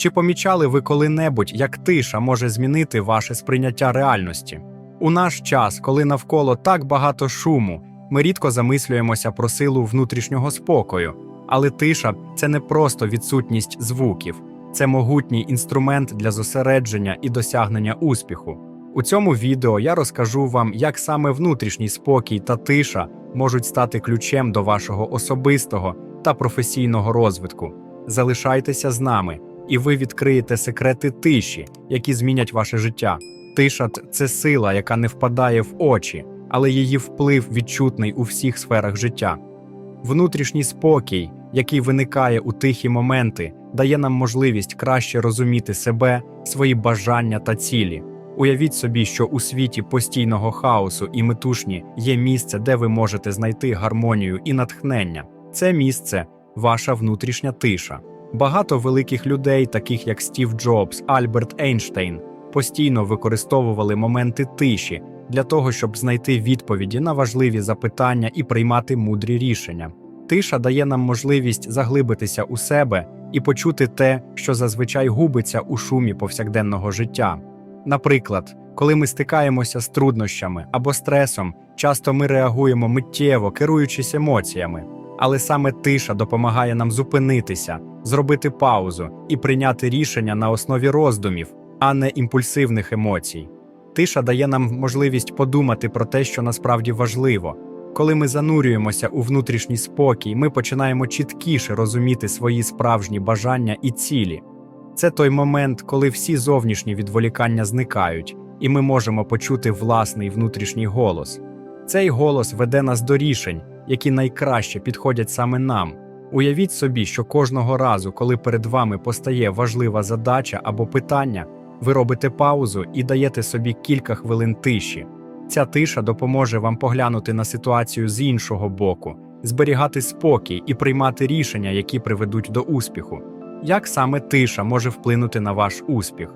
Чи помічали ви коли-небудь, як тиша може змінити ваше сприйняття реальності? У наш час, коли навколо так багато шуму, ми рідко замислюємося про силу внутрішнього спокою, але тиша це не просто відсутність звуків, це могутній інструмент для зосередження і досягнення успіху. У цьому відео я розкажу вам, як саме внутрішній спокій та тиша можуть стати ключем до вашого особистого та професійного розвитку. Залишайтеся з нами, і ви відкриєте секрети тиші, які змінять ваше життя. Тиша це сила, яка не впадає в очі, але її вплив відчутний у всіх сферах життя. Внутрішній спокій, який виникає у тихі моменти, дає нам можливість краще розуміти себе, свої бажання та цілі. Уявіть собі, що у світі постійного хаосу і метушні є місце, де ви можете знайти гармонію і натхнення. Це місце ваша внутрішня тиша. Багато великих людей, таких як Стів Джобс, Альберт Ейнштейн, постійно використовували моменти тиші для того, щоб знайти відповіді на важливі запитання і приймати мудрі рішення. Тиша дає нам можливість заглибитися у себе і почути те, що зазвичай губиться у шумі повсякденного життя. Наприклад, коли ми стикаємося з труднощами або стресом, часто ми реагуємо миттєво, керуючись емоціями. Але саме тиша допомагає нам зупинитися, зробити паузу і прийняти рішення на основі роздумів, а не імпульсивних емоцій. Тиша дає нам можливість подумати про те, що насправді важливо. Коли ми занурюємося у внутрішній спокій, ми починаємо чіткіше розуміти свої справжні бажання і цілі. Це той момент, коли всі зовнішні відволікання зникають, і ми можемо почути власний внутрішній голос. Цей голос веде нас до рішень, які найкраще підходять саме нам. Уявіть собі, що кожного разу, коли перед вами постає важлива задача або питання, ви робите паузу і даєте собі кілька хвилин тиші. Ця тиша допоможе вам поглянути на ситуацію з іншого боку, зберігати спокій і приймати рішення, які приведуть до успіху. Як саме тиша може вплинути на ваш успіх?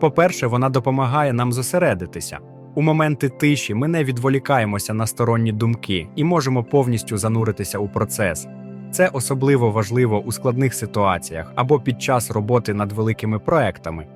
По-перше, вона допомагає нам зосередитися. У моменти тиші ми не відволікаємося на сторонні думки і можемо повністю зануритися у процес. Це особливо важливо у складних ситуаціях або під час роботи над великими проектами.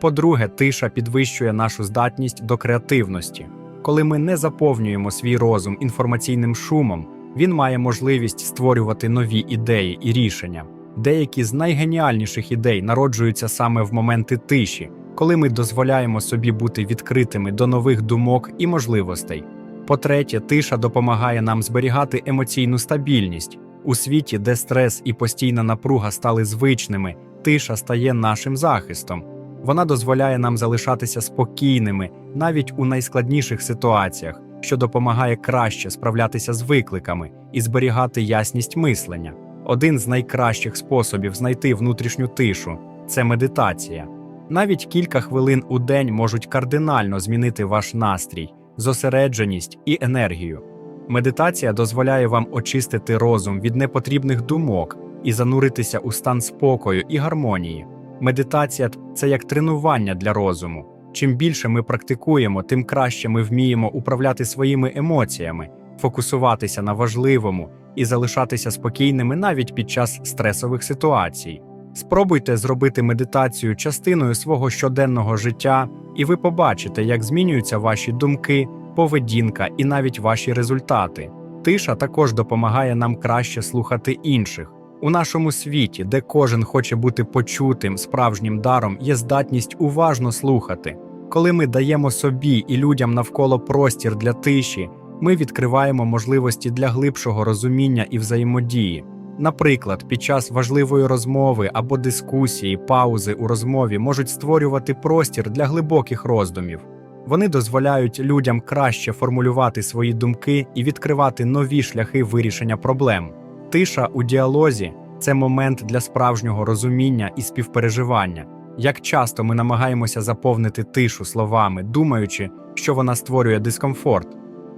По-друге, тиша підвищує нашу здатність до креативності. Коли ми не заповнюємо свій розум інформаційним шумом, він має можливість створювати нові ідеї і рішення. Деякі з найгеніальніших ідей народжуються саме в моменти тиші, коли ми дозволяємо собі бути відкритими до нових думок і можливостей. По-третє, тиша допомагає нам зберігати емоційну стабільність. У світі, де стрес і постійна напруга стали звичними, тиша стає нашим захистом. Вона дозволяє нам залишатися спокійними навіть у найскладніших ситуаціях, що допомагає краще справлятися з викликами і зберігати ясність мислення. Один з найкращих способів знайти внутрішню тишу це медитація. Навіть кілька хвилин у день можуть кардинально змінити ваш настрій, зосередженість і енергію. Медитація дозволяє вам очистити розум від непотрібних думок і зануритися у стан спокою і гармонії. Медитація це як тренування для розуму. Чим більше ми практикуємо, тим краще ми вміємо управляти своїми емоціями, фокусуватися на важливому і залишатися спокійними навіть під час стресових ситуацій. Спробуйте зробити медитацію частиною свого щоденного життя, і ви побачите, як змінюються ваші думки, поведінка і навіть ваші результати. Тиша також допомагає нам краще слухати інших. У нашому світі, де кожен хоче бути почутим справжнім даром, є здатність уважно слухати. Коли ми даємо собі і людям навколо простір для тиші, ми відкриваємо можливості для глибшого розуміння і взаємодії. Наприклад, під час важливої розмови або дискусії, паузи у розмові можуть створювати простір для глибоких роздумів. Вони дозволяють людям краще формулювати свої думки і відкривати нові шляхи вирішення проблем. Тиша у діалозі це момент для справжнього розуміння і співпереживання. Як часто ми намагаємося заповнити тишу словами, думаючи, що вона створює дискомфорт.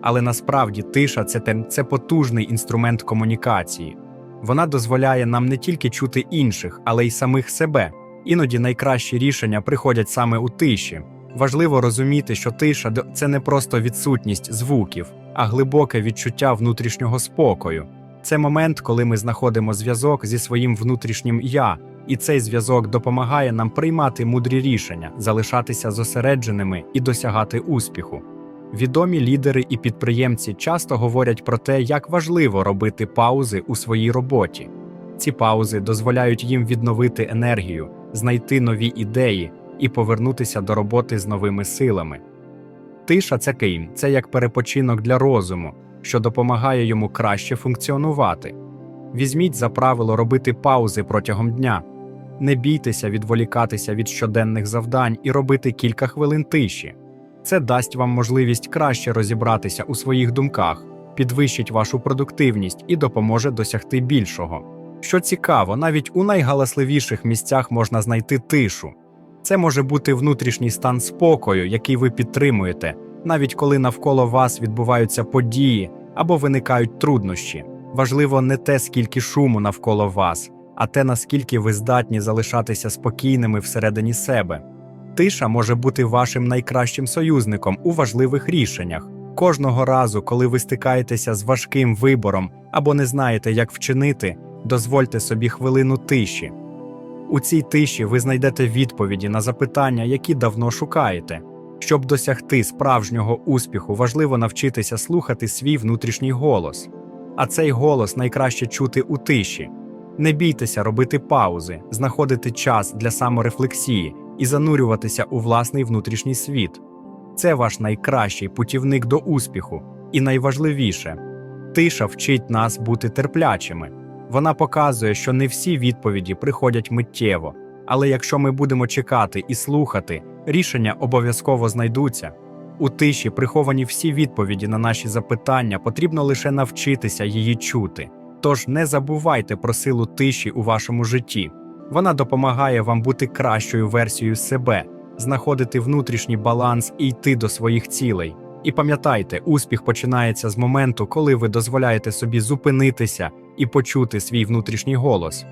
Але насправді тиша це, це потужний інструмент комунікації. Вона дозволяє нам не тільки чути інших, але й самих себе. Іноді найкращі рішення приходять саме у тиші. Важливо розуміти, що тиша це не просто відсутність звуків, а глибоке відчуття внутрішнього спокою. Це момент, коли ми знаходимо зв'язок зі своїм внутрішнім я, і цей зв'язок допомагає нам приймати мудрі рішення, залишатися зосередженими і досягати успіху. Відомі лідери і підприємці часто говорять про те, як важливо робити паузи у своїй роботі. Ці паузи дозволяють їм відновити енергію, знайти нові ідеї і повернутися до роботи з новими силами. Тиша це Ким, це як перепочинок для розуму, що допомагає йому краще функціонувати. Візьміть за правило робити паузи протягом дня. Не бійтеся відволікатися від щоденних завдань і робити кілька хвилин тиші. Це дасть вам можливість краще розібратися у своїх думках, підвищить вашу продуктивність і допоможе досягти більшого. Що цікаво, навіть у найгаласливіших місцях можна знайти тишу. Це може бути внутрішній стан спокою, який ви підтримуєте, навіть коли навколо вас відбуваються події або виникають труднощі. Важливо не те, скільки шуму навколо вас, а те, наскільки ви здатні залишатися спокійними всередині себе. Тиша може бути вашим найкращим союзником у важливих рішеннях. Кожного разу, коли ви стикаєтеся з важким вибором або не знаєте, як вчинити, дозвольте собі хвилину тиші. У цій тиші ви знайдете відповіді на запитання, які давно шукаєте. Щоб досягти справжнього успіху, важливо навчитися слухати свій внутрішній голос. А цей голос найкраще чути у тиші. Не бійтеся робити паузи, знаходити час для саморефлексії і занурюватися у власний внутрішній світ. Це ваш найкращий путівник до успіху, і найважливіше тиша вчить нас бути терплячими. Вона показує, що не всі відповіді приходять миттєво, але якщо ми будемо чекати і слухати, рішення обов'язково знайдуться. У тиші приховані всі відповіді на наші запитання, потрібно лише навчитися її чути. Тож не забувайте про силу тиші у вашому житті. Вона допомагає вам бути кращою версією себе, знаходити внутрішній баланс і йти до своїх цілей. І пам'ятайте, успіх починається з моменту, коли ви дозволяєте собі зупинитися і почути свій внутрішній голос.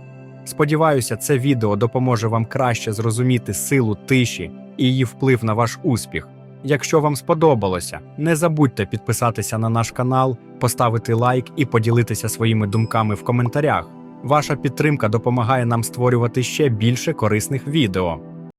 Сподіваюся, це відео допоможе вам краще зрозуміти силу тиші і її вплив на ваш успіх. Якщо вам сподобалося, не забудьте підписатися на наш канал, поставити лайк і поділитися своїми думками в коментарях. Ваша підтримка допомагає нам створювати ще більше корисних відео.